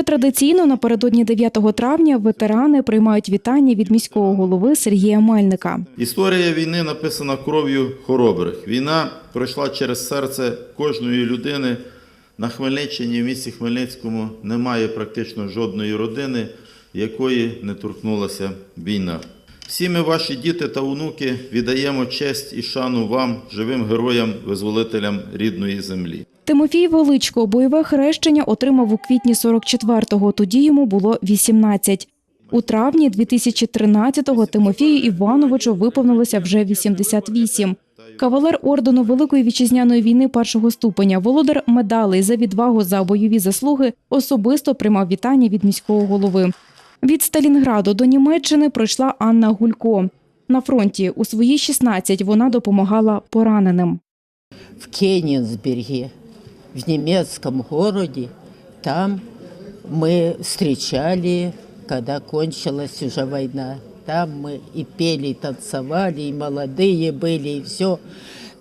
Уже традиційно напередодні 9 травня ветерани приймають вітання від міського голови Сергія Мельника. Історія війни написана кров'ю хоробрих. Війна пройшла через серце кожної людини. На Хмельниччині, в місті Хмельницькому, немає практично жодної родини, якої не торкнулася війна. Всі ми, ваші діти та онуки, віддаємо честь і шану вам, живим героям, визволителям рідної землі. Тимофій Величко бойове хрещення отримав у квітні 44-го, тоді йому було 18. У травні 2013-го Тимофію Івановичу виповнилося вже 88. Кавалер ордену Великої вітчизняної війни першого ступеня, володар медалей за відвагу за бойові заслуги, особисто приймав вітання від міського голови. Від Сталінграду до Німеччини пройшла Анна Гулько. На фронті у свої 16 вона допомагала пораненим. в Кенигсберге, в немецком городе. Там мы встречали, когда кончилась уже война. Там мы и пели, и танцевали, и молодые были, и все.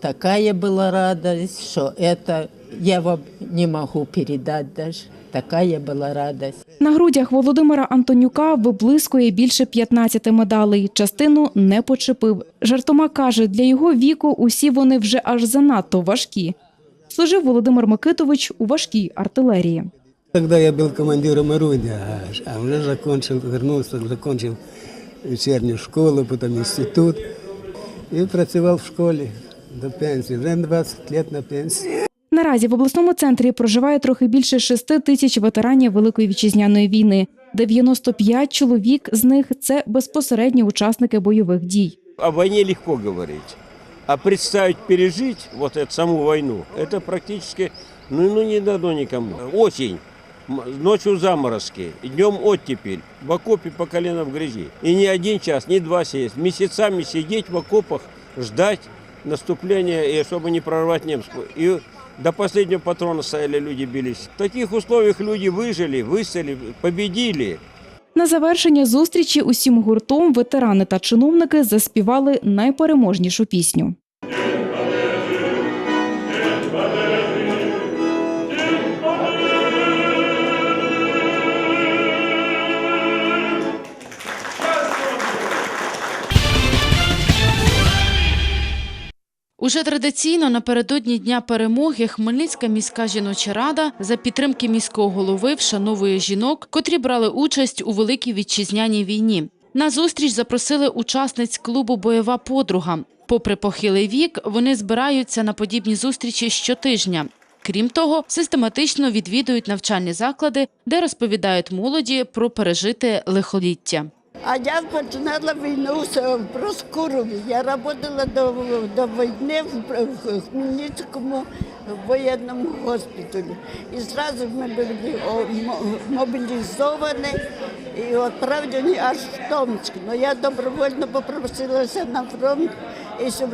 Такая была радость, что это я вам не могу передать даже. Такая была радость. На грудях Володимира Антонюка виблискує більше 15 медалей. Частину не почепив. Жартома каже, для його віку усі вони вже аж занадто важкі. Служив Володимир Микитович у важкій артилерії. Тогда я был командиром орудия, а- а уже закончил, вернулся, закончил вечернюю школу, потом институт. И працював в школі до пенсії. Вже 20 років на пенсії. Наразі в обласному центрі проживає трохи більше 6 тисяч ветеранів Великої вітчизняної війни. 95 чоловік з них це безпосередні учасники бойових дій. О войне легко говорить. А представить, пережить вот эту саму войну, это практически ну, ну не дано никому. Осень, ночью заморозки, днем оттепель, в окопе по колено в грязи. И не один час, не два сидеть, месяцами сидеть в окопах, ждать наступления, и чтобы не прорвать немцев. И до последнего патрона стояли люди, бились. В таких условиях люди выжили, выстояли, победили. На завершення зустрічі усім гуртом ветерани та чиновники заспівали найпереможнішу пісню. Уже традиційно напередодні Дня перемоги Хмельницька міська жіноча рада за підтримки міського голови вшановує жінок, котрі брали участь у Великій вітчизняній війні. На зустріч запросили учасниць клубу Бойова подруга. Попри похилий вік, вони збираються на подібні зустрічі щотижня. Крім того, систематично відвідують навчальні заклади, де розповідають молоді про пережите лихоліття. А я починала війну в Проскурові. Я працювала до, до війни в, Хмельницькому воєнному госпіталі. І одразу ми були мобілізовані і відправлені аж в Томськ. Но я добровольно попросилася на фронт, і все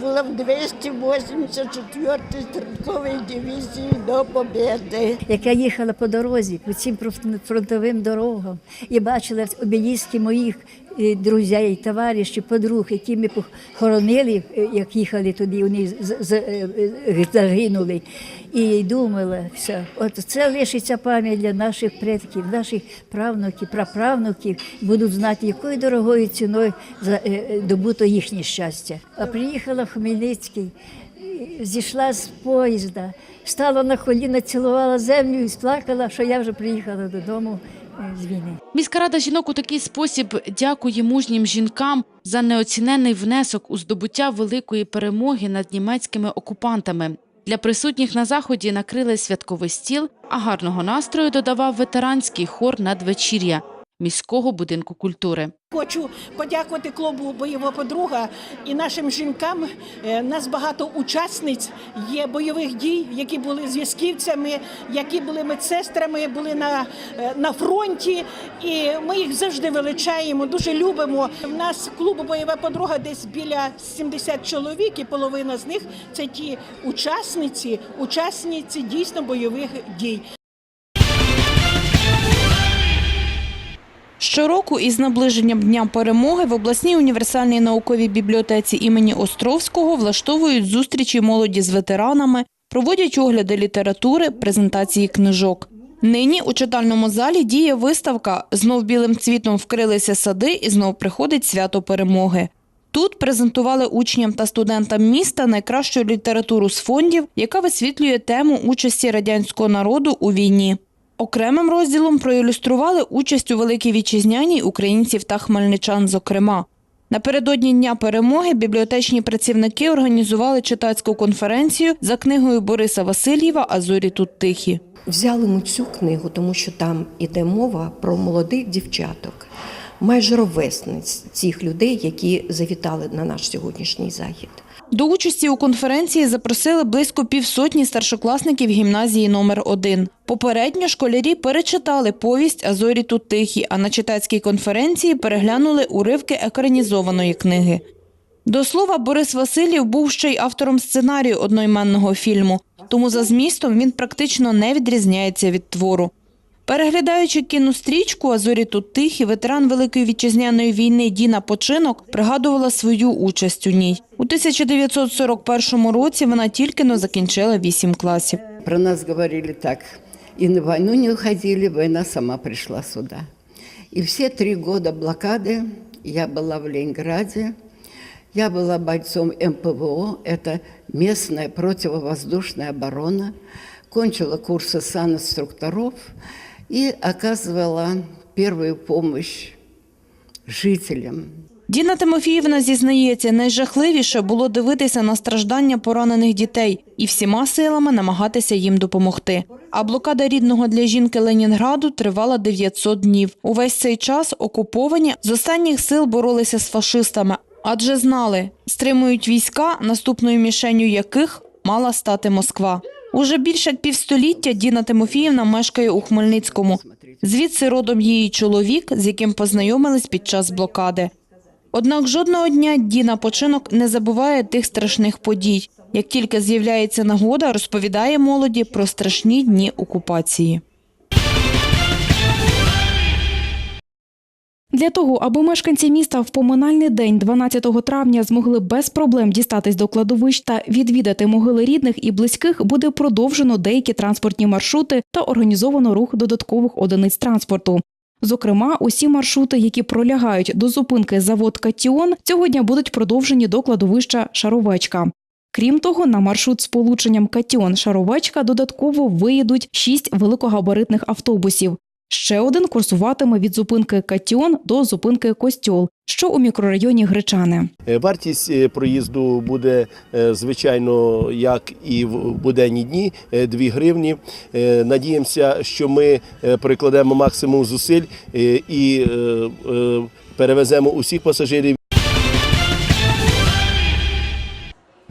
була в 284-й стрілковій дивізії до побєди. як я їхала по дорозі, по цим фронтовим дорогам, і бачила обеліски моїх е, друзів, товаришів, подруг, які ми похоронили, як їхали туди, вони е, загинули. І думала, все, от це лишиться пам'ять для наших предків, наших правнуків, праправнуків, будуть знати, якою дорогою ціною е, добуто їхнє щастя. А приїхала в Хмельницький, зійшла з поїзда, стала на коліна, цілувала землю і сплакала, що я вже приїхала додому з. Міська рада жінок у такий спосіб дякує мужнім жінкам за неоцінений внесок у здобуття великої перемоги над німецькими окупантами. Для присутніх на заході накрили святковий стіл, а гарного настрою додавав ветеранський хор надвечір'я міського будинку культури. Хочу подякувати клубу Бойова подруга і нашим жінкам. Е, Нас багато учасниць є бойових дій, які були зв'язківцями, які були медсестрами, були на, е, на фронті. І ми їх завжди величаємо, дуже любимо. У нас клубу Бойова подруга десь біля 70 чоловік, і половина з них це ті учасниці, учасниці дійсно бойових дій. Щороку із наближенням Дня перемоги в обласній універсальній науковій бібліотеці імені Островського влаштовують зустрічі молоді з ветеранами, проводять огляди літератури, презентації книжок. Нині у читальному залі діє виставка «Знов білим цвітом вкрилися сади і знов приходить свято перемоги». Тут презентували учням та студентам міста найкращу літературу з фондів, яка висвітлює тему участі радянського народу у війні. Окремим розділом проілюстрували участь у Великій Вітчизняній українців та хмельничан, зокрема. Напередодні Дня перемоги бібліотечні працівники організували читацьку конференцію за книгою Бориса Васильєва «Азорі тут тихі». Взяли ми цю книгу, тому що там іде мова про молодих дівчаток, майже ровесниць цих людей, які завітали на наш сьогоднішній захід. До участі у конференції запросили близько півсотні старшокласників гімназії номер 1 Попередньо школярі перечитали повість «Азорі тут тихі», а на читацькій конференції переглянули уривки екранізованої книги. До слова, Борис Васильєв був ще й автором сценарію одноіменного фільму, тому за змістом він практично не відрізняється від твору. Переглядаючи кінострічку «Азорі тут тихі», ветеран Великої вітчизняної війни Діна Починок пригадувала свою участь у ній. У 1941 році вона тільки но закінчила вісім класів. Про нас говорили так. И на войну не уходили, война сама пришла сюда. И все три года блокады я была в Ленинграде. Я была бойцом МПВО, это местная противовоздушная оборона. Кончила курсы санинструкторов и оказывала первую помощь жителям Діна Тимофіївна зізнається, найжахливіше було дивитися на страждання поранених дітей і всіма силами намагатися їм допомогти. А блокада рідного для жінки Ленінграду тривала 900 днів. Увесь цей час окуповані з останніх сил боролися з фашистами, адже знали, стримують війська, наступною мішенню яких мала стати Москва. Уже більше півстоліття Діна Тимофіївна мешкає у Хмельницькому. Звідси родом її чоловік, з яким познайомились під час блокади. Однак жодного дня Діна Починок не забуває тих страшних подій. Як тільки з'являється нагода, розповідає молоді про страшні дні окупації. Для того, аби мешканці міста в поминальний день 12 травня змогли без проблем дістатись до кладовищ та відвідати могили рідних і близьких, буде продовжено деякі транспортні маршрути та організовано рух додаткових одиниць транспорту. Зокрема, усі маршрути, які пролягають до зупинки завод Катіон, цього дня будуть продовжені до кладовища Шаровечка. Крім того, на маршрут з полученням Катіон Шаровечка додатково виїдуть шість великогабаритних автобусів. Ще один курсуватиме від зупинки Катіон до зупинки Костьол, що у мікрорайоні Гречани. Е, Вартість е, проїзду буде, е, звичайно, як і в буденні дні, е, 2 гривні. Надіємося, що ми прикладемо максимум зусиль і перевеземо усіх пасажирів.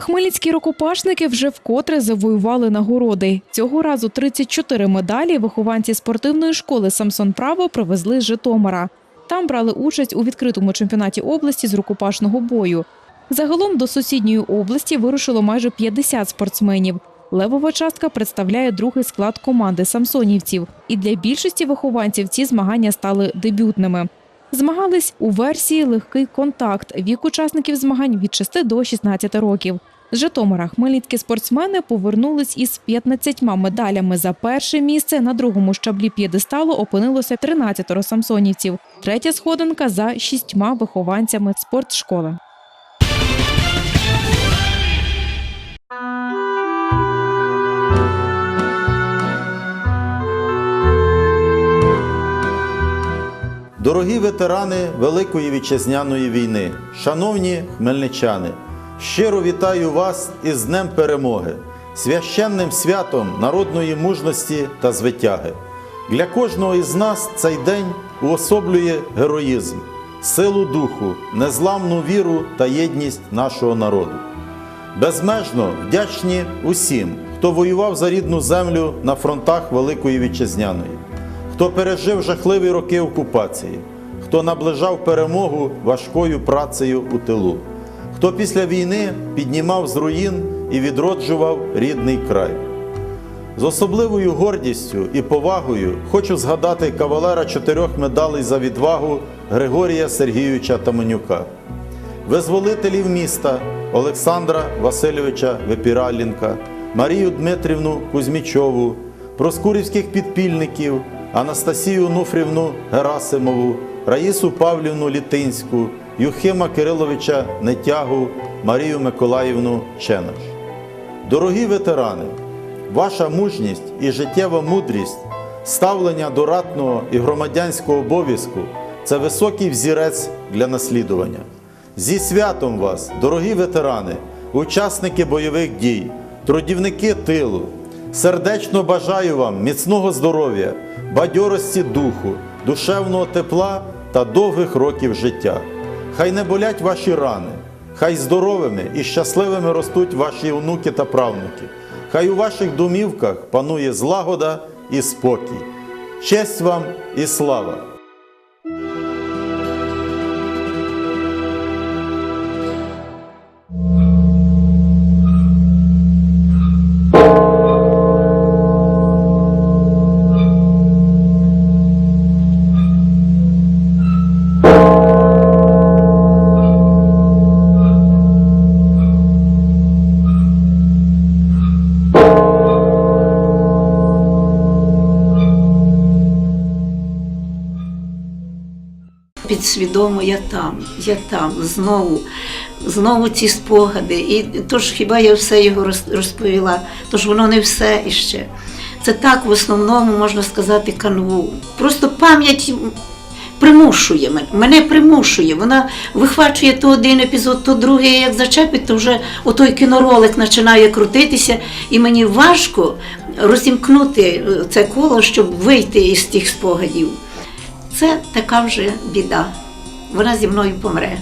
Хмельницькі рукопашники вже вкотре завоювали нагороди. Цього разу 34 медалі вихованці спортивної школи Самсон Право привезли з Житомира. Там брали участь у відкритому чемпіонаті області з рукопашного бою. Загалом до сусідньої області вирушило майже 50 спортсменів. Левова частка представляє другий склад команди самсонівців. І для більшості вихованців ці змагання стали дебютними. Змагались у версії легкий контакт. Вік учасників змагань від 6 до 16 років. З Житомира хмельницькі спортсмени повернулись із 15 медалями за перше місце. На другому щаблі п'єдесталу опинилося 13 самсонівців. Третя сходинка за шістьма вихованцями спортшколи. Дорогі ветерани Великої вітчизняної війни, шановні хмельничани, щиро вітаю вас із Днем Перемоги, священним святом народної мужності та звитяги. Для кожного із нас цей день уособлює героїзм, силу духу, незламну віру та єдність нашого народу. Безмежно вдячні усім, хто воював за рідну землю на фронтах Великої Вітчизняної, хто пережив жахливі роки окупації, хто наближав перемогу важкою працею у тилу, хто після війни піднімав з руїн і відроджував рідний край. З особливою гордістю і повагою хочу згадати кавалера чотирьох медалей за відвагу Григорія Сергійовича Таменюка визволителів міста Олександра Васильовича Вепіралінка, Марію Дмитрівну Кузьмічову, проскурівських підпільників Анастасію Онуфрівну Герасимову, Раїсу Павлівну Літинську, Юхима Кириловича Нетягу, Марію Миколаївну Ченаш. Дорогі ветерани, ваша мужність і життєва мудрість, ставлення до ратного і громадянського обов'язку це високий взірець для наслідування. Зі святом вас, дорогі ветерани, учасники бойових дій, трудівники тилу. Сердечно бажаю вам міцного здоров'я, бадьорості духу, душевного тепла та довгих років життя. Хай не болять ваші рани, хай здоровими і щасливими ростуть ваші онуки та правнуки. Хай у ваших домівках панує злагода і спокій. Честь вам і слава! Підсвідомо я там, я там, знову, знову ці спогади. І тож хіба я все його роз- розповіла, тож воно не все іще. Це так в основному можна сказати канву. Просто пам'ять примушує мене, мене примушує. Вона вихвачує то один епізод, то другий, як зачепить, то вже отой кіноролик починає крутитися, і мені важко розімкнути е, це коло, щоб вийти із тих спогадів. Це така вже біда. Вона зі мною помре.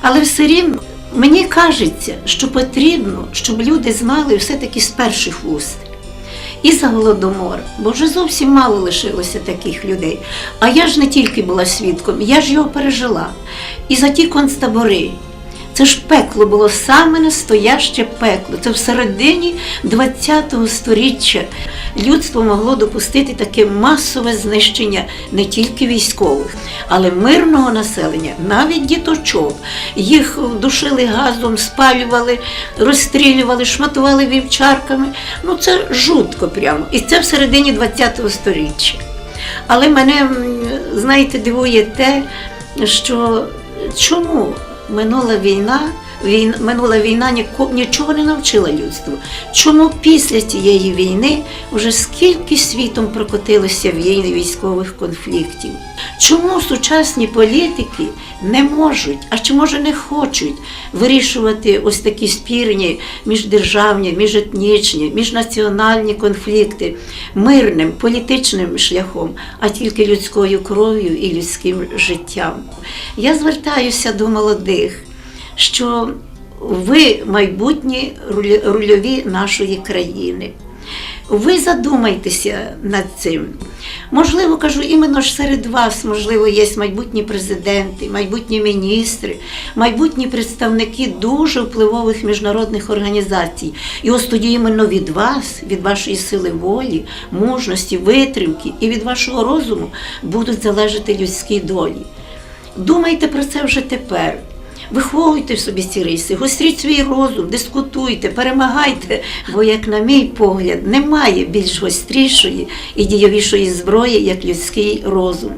Але все рівно мені кажеться, що потрібно, щоб люди знали все-таки з перших вуст. І за голодомор, бо вже зовсім мало лишилося таких людей. А я ж не тільки була свідком, я ж його пережила. І за ті концтабори. Це ж пекло було саме настояще пекло. Це в середині ХХ століття людство могло допустити таке масове знищення не тільки військових, але мирного населення, навіть діточок. Їх душили газом, спалювали, розстрілювали, шматували вівчарками. Ну це жутко прямо. І це в середині ХХ століття. Але мене, знаєте, дивує те, що чому минула війна, війна минула війна нічого не навчила людству. Чому після цієї війни вже скільки світом прокотилося війни військових конфліктів? Чому сучасні політики не можуть, а чи може не хочуть вирішувати ось такі спірні міждержавні, міжетнічні, міжнаціональні конфлікти мирним політичним шляхом, а тільки людською кров'ю і людським життям? Я звертаюся до молодих, що ви майбутні рульові нашої країни. Ви задумайтеся над цим. Можливо, кажу, іменно ж серед вас, можливо, є майбутні президенти, майбутні міністри, майбутні представники дуже впливових міжнародних організацій. І ось тоді іменно від вас, від вашої сили волі, мужності, витримки і від вашого розуму будуть залежати людські долі. Думайте про це вже тепер. Виховуйте в собі ці риси, гостріть свій розум, дискутуйте, перемагайте, бо, як на мій погляд, немає більш гострішої і дієвішої зброї, як людський розум.